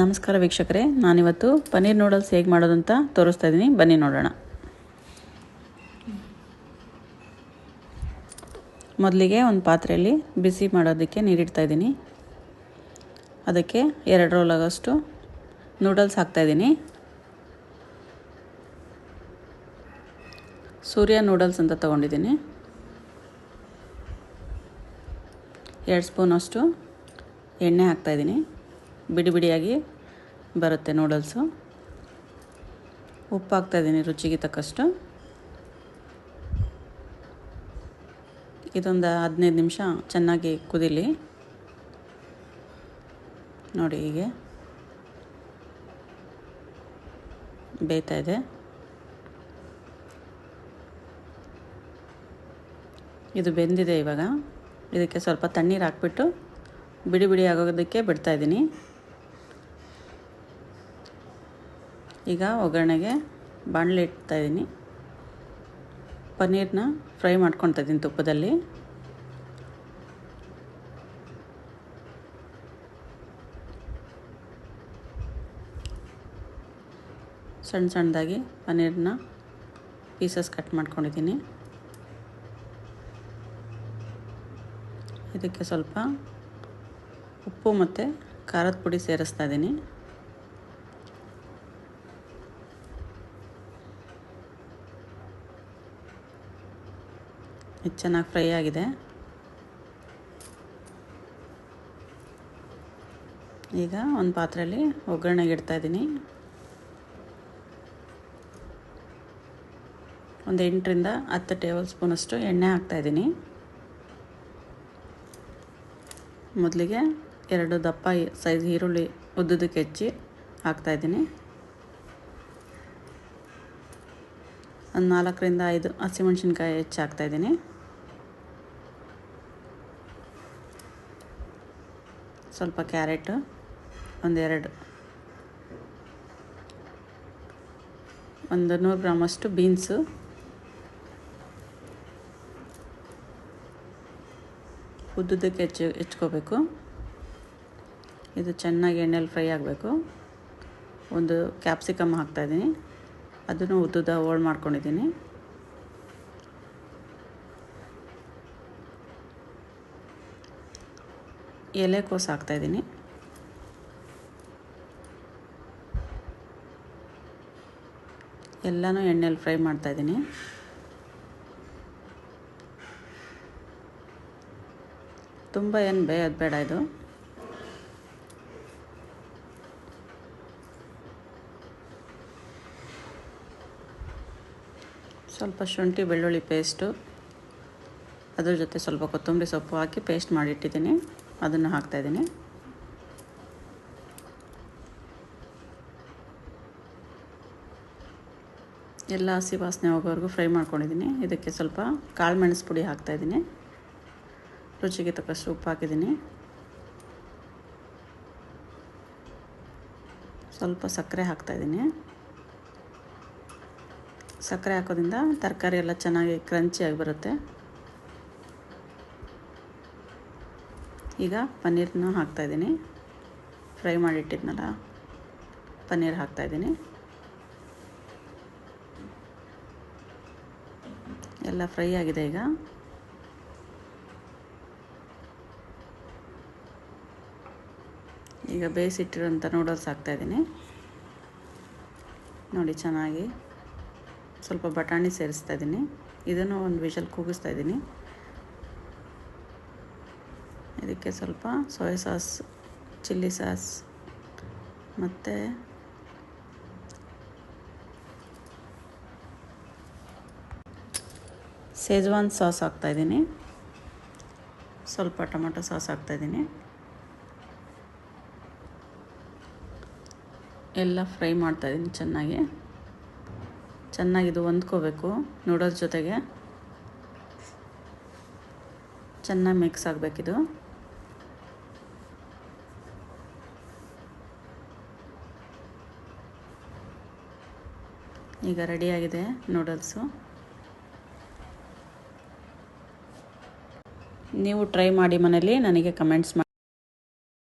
ನಮಸ್ಕಾರ ವೀಕ್ಷಕರೇ, ನಾನಿವತ್ತು ಪನ್ನೀರ್ ನೂಡಲ್ಸ್ ಹೇಗೆ ಮಾಡೋದು ಅಂತ ತೋರಿಸ್ತಾ ಇದ್ದೀನಿ ಬನ್ನಿ ನೋಡೋಣ. ಮೊದಲಿಗೆ ಒಂದು ಪಾತ್ರೆಯಲ್ಲಿ ಬಿಸಿ ಮಾಡೋದಕ್ಕೆ ನೀರಿಡ್ತಾ ಇದ್ದೀನಿ ಅದಕ್ಕೆ ಎರಡು ರೋಲ್ ಆಗೋಷ್ಟು ನೂಡಲ್ಸ್ ಹಾಕ್ತಾಯಿದ್ದೀನಿ ಸೂರ್ಯ ನೂಡಲ್ಸ್ ಅಂತ ತೊಗೊಂಡಿದ್ದೀನಿ ಎರಡು ಸ್ಪೂನಷ್ಟು ಎಣ್ಣೆ ಹಾಕ್ತಾಯಿದ್ದೀನಿ ಬಿಡಿ ಬಿಡಿಯಾಗಿ ಬರುತ್ತೆ ನೂಡಲ್ಸು ಉಪ್ಪು ಹಾಕ್ತಾಯಿದ್ದೀನಿ ರುಚಿಗೆ ತಕ್ಕಷ್ಟು. ಇದೊಂದು ಹದಿನೈದು ನಿಮಿಷ ಚೆನ್ನಾಗಿ ಕುದಿಲಿ. ನೋಡಿ ಹೀಗೆ. ಬೇಯ್ತಾ ಇದೆ. ಇದು ಬೆಂದಿದೆ ಇವಾಗ. ಇದಕ್ಕೆ ಸ್ವಲ್ಪ ತಣ್ಣೀರು ಹಾಕ್ಬಿಟ್ಟು ಬಿಡಿ ಬಿಡಿ ಆಗೋದಕ್ಕೆ ಬಿಡ್ತಾಯಿದ್ದೀನಿ ಈಗ ಒಗ್ಗರಣೆಗೆ ಬಾಣಲೆ ಇಡ್ತಾಯಿದ್ದೀನಿ ಪನ್ನೀರನ್ನ ಫ್ರೈ ಮಾಡ್ಕೊತಾ ಇದ್ದೀನಿ ತುಪ್ಪದಲ್ಲಿ. ಸಣ್ಣ ಸಣ್ಣದಾಗಿ ಪನ್ನೀರನ್ನ ಪೀಸಸ್ ಕಟ್ ಮಾಡ್ಕೊಂಡಿದ್ದೀನಿ. ಇದಕ್ಕೆ ಸ್ವಲ್ಪ ಉಪ್ಪು ಮತ್ತು ಖಾರದ ಪುಡಿ ಸೇರಿಸ್ತಾ ಇದ್ದೀನಿ. ಇದು ಚೆನ್ನಾಗಿ ಫ್ರೈ ಆಗಿದೆ. ಈಗ ಒಂದು ಪಾತ್ರೆಯಲ್ಲಿ ಒಗ್ಗರಣೆಗೆ ಇಡ್ತಾ ಇದ್ದೀನಿ. ಒಂದು ಎಂಟರಿಂದ ಹತ್ತು ಟೇಬಲ್ ಸ್ಪೂನಷ್ಟು ಎಣ್ಣೆ ಹಾಕ್ತಾಯಿದ್ದೀನಿ ಮೊದಲಿಗೆ ಎರಡು ದಪ್ಪ ಸೈಜ್ ಈರುಳ್ಳಿ ಉದ್ದದಕ್ಕೆ ಹೆಚ್ಚಿ ಹಾಕ್ತಾಯಿದ್ದೀನಿ ಒಂದು ನಾಲ್ಕರಿಂದ ಐದು ಹಸಿಮೆಣ್ಸಿನ್ಕಾಯಿ ಹೆಚ್ಚಿ ಹಾಕ್ತಾಯಿದ್ದೀನಿ ಸ್ವಲ್ಪ ಕ್ಯಾರೆಟ್, ಒಂದೆರಡು. ಒಂದು ನೂರು ಗ್ರಾಮಷ್ಟು ಬೀನ್ಸು. ಉದ್ದುದಕ್ಕೆ ಹೆಚ್ಚು ಹೆಚ್ಕೋಬೇಕು ಇದು ಚೆನ್ನಾಗಿ ಎಣ್ಣೆಲಿ ಫ್ರೈ ಆಗಬೇಕು. ಒಂದು ಕ್ಯಾಪ್ಸಿಕಮ್ ಹಾಕ್ತಾಯಿದ್ದೀನಿ ಅದನ್ನು ಉದ್ದುದ ಹೋಳು ಮಾಡ್ಕೊಂಡಿದ್ದೀನಿ. ಎಲೆಕೋಸು ಹಾಕ್ತಾಯಿದ್ದೀನಿ ಎಲ್ಲನೂ ಎಣ್ಣೆಲಿ ಫ್ರೈ ಮಾಡ್ತಾಯಿದ್ದೀನಿ ತುಂಬ ಏನು ಬೇಯೋದು ಬೇಡ ಇದು. ಸ್ವಲ್ಪ ಶುಂಠಿ, ಬೆಳ್ಳುಳ್ಳಿ ಪೇಸ್ಟು. ಅದ್ರ ಜೊತೆ ಸ್ವಲ್ಪ ಕೊತ್ತಂಬರಿ ಸೊಪ್ಪು ಹಾಕಿ ಪೇಸ್ಟ್ ಮಾಡಿಟ್ಟಿದ್ದೀನಿ. ಅದನ್ನು ಹಾಕ್ತಾಯಿದ್ದೀನಿ ಎಲ್ಲ ಹಸಿ ವಾಸನೆ ಹೋಗೋವರೆಗೂ ಫ್ರೈ ಮಾಡ್ಕೊಂಡಿದ್ದೀನಿ. ಇದಕ್ಕೆ ಸ್ವಲ್ಪ ಕಾಳು ಮೆಣಸು ಪುಡಿ ಹಾಕ್ತಾಯಿದ್ದೀನಿ ರುಚಿಗೆ ತಕ್ಕಷ್ಟು ಉಪ್ಪು ಹಾಕಿದ್ದೀನಿ. ಸ್ವಲ್ಪ ಸಕ್ಕರೆ ಹಾಕ್ತಾಯಿದ್ದೀನಿ ಸಕ್ಕರೆ ಹಾಕೋದ್ರಿಂದ ತರಕಾರಿ ಎಲ್ಲ ಚೆನ್ನಾಗಿ ಕ್ರಂಚಿಯಾಗಿ ಬರುತ್ತೆ. ಈಗ ಪನ್ನೀರ್ನ ಹಾಕ್ತಾಯಿದ್ದೀನಿ ಫ್ರೈ ಮಾಡಿಟ್ಟಿದ್ನಲ್ಲ, ಪನ್ನೀರ್ ಹಾಕ್ತಾಯಿದ್ದೀನಿ ಎಲ್ಲ ಫ್ರೈ ಆಗಿದೆ ಈಗ. ಈಗ ಬೇಯಿಸಿಟ್ಟಿರೋಂಥ ನೂಡಲ್ಸ್ ಹಾಕ್ತಾಯಿದ್ದೀನಿ ನೋಡಿ ಚೆನ್ನಾಗಿ ಸ್ವಲ್ಪ ಬಟಾಣಿ ಸೇರಿಸ್ತಾ ಇದ್ದೀನಿ. ಇದನ್ನು ಒಂದು ವಿಷಲ್ ಕೂಗಿಸ್ತಾ ಇದ್ದೀನಿ. ಇದಕ್ಕೆ ಸ್ವಲ್ಪ ಸೋಯಾ ಸಾಸ್ ಚಿಲ್ಲಿ ಸಾಸ್ ಮತ್ತು ಸೇಜ್ವಾನ್ ಸಾಸ್ ಹಾಕ್ತಾಯಿದ್ದೀನಿ ಸ್ವಲ್ಪ ಟೊಮೊಟೊ ಸಾಸ್ ಹಾಕ್ತಾಯಿದ್ದೀನಿ ಎಲ್ಲ ಫ್ರೈ ಮಾಡ್ತಾಯಿದ್ದೀನಿ ಚೆನ್ನಾಗಿ. ಚೆನ್ನಾಗಿ ಇದು ಹೊಂದ್ಕೋಬೇಕು ನೂಡಲ್ಸ್ ಜೊತೆಗೆ. ಚೆನ್ನಾಗಿ ಮಿಕ್ಸ್ ಆಗಬೇಕಿದು. ಈಗ ರೆಡಿಯಾಗಿದೆ ನೂಡಲ್ಸು ನೀವು ಟ್ರೈ ಮಾಡಿ ಮನೇಲಿ ನನಗೆ ಕಮೆಂಟ್ಸ್ ಮಾಡಿ.